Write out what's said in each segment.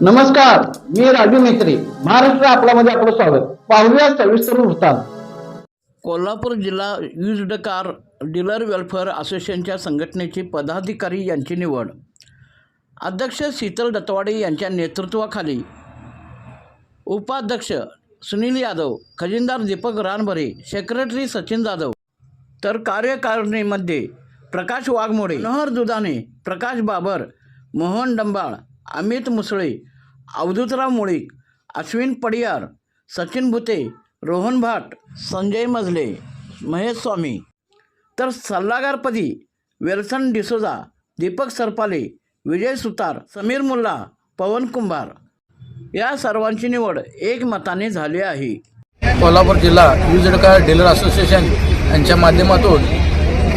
नमस्कार मी राजू मेत्री महाराष्ट्र आपल्यामध्ये आपलं स्वागत. पाहूया सविस्तर वृत्तांत. कोल्हापूर जिल्हा युज्ड कार डीलर वेलफेअर असोसिएशनच्या संघटनेची पदाधिकारी यांची निवड. अध्यक्ष शीतल दत्तवाडे यांच्या नेतृत्वाखाली उपाध्यक्ष सुनील यादव खजिनदार दीपक रानभरे सेक्रेटरी सचिन जाधव तर कार्यकारिणीमध्ये प्रकाश वाघमोडे मनोहर दुधाने प्रकाश बाबर मोहन डंबाळ अमित मुसळे अवधूतराव मुळीक अश्विन पडियार सचिन भुते रोहन भाट संजय मजले महेश स्वामी. तर सल्लागारपदी वेल्सन डिसोजा दीपक सरपाले विजय सुतार समीर मुल्ला पवन कुंभार. या सर्वांची निवड एकमताने झाली आहे. कोल्हापूर जिल्हा युजड डीलर असोसिएशन यांच्या माध्यमातून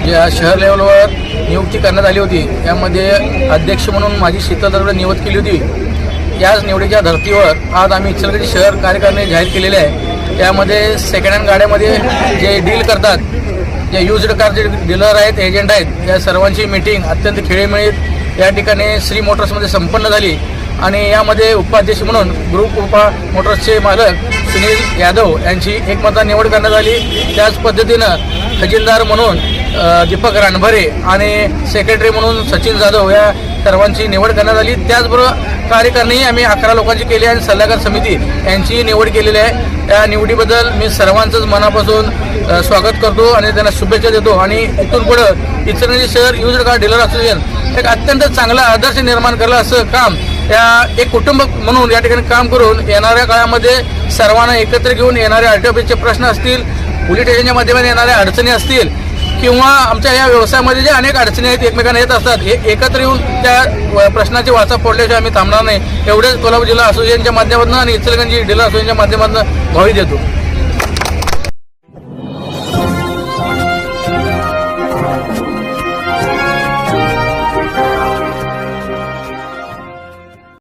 या शहर लेवलवर नियुक्ती करण्यात आली होती. यामध्ये अध्यक्ष म्हणून माझी शीतल निवड केली होती. याच निवडीच्या धर्तीवर आज आम्ही इचलकरंजी शहर कार्यकारिणी जाहीर केलेले आहे. त्यामध्ये सेकंड हँड गाड्यामध्ये जे डील करतात जे युज्ड कार जे डीलर आहेत एजंट आहेत या सर्वांची मीटिंग अत्यंत खेळीमेळीत या ठिकाणी श्री मोटर्समध्ये संपन्न झाली. आणि यामध्ये उपाध्यक्ष म्हणून ग्रुप उपा मोटर्सचे मालक सुनील यादव यांची एकमता निवड करण्यात आली. त्याच पद्धतीनं खजिनदार म्हणून दीपक रानभरे आणि सेक्रेटरी म्हणून सचिन जाधव या सर्वांची निवड करण्यात आली. त्याचबरोबर कार्यकारिणी आम्ही अकरा लोकांची केली आणि सल्लागार समिती यांचीही निवड केलेली आहे. त्या निवडीबद्दल मी सर्वांचंच मनापासून स्वागत करतो आणि त्यांना शुभेच्छा देतो. आणि इथून पुढं इचलकरंजी शहर युज कार डीलर असोसिएशन एक अत्यंत चांगला आदर्श निर्माण करलं असं काम या एक कुटुंब म्हणून या ठिकाणी काम करून येणाऱ्या काळामध्ये सर्वांना एकत्र घेऊन येणारे आर टी ऑफिसचे प्रश्न असतील पोलीस स्टेशनच्या माध्यमाने येणाऱ्या अडचणी असतील किंवा आमच्या या व्यवसायामध्ये जे अनेक अडचणी आहेत एकमेकांना येत असतात हे एकत्र येऊन त्या प्रश्नाचे प्रश्नाची वाचा फोडल्याशिवाय आम्ही थांबणार नाही. एवढेच कोल्हापूर जिल्हा असोसिएशनच्या माध्यमातून आणि इचलगंजी जिल्हा असोसिएशनच्या माध्यमातून भावी देतो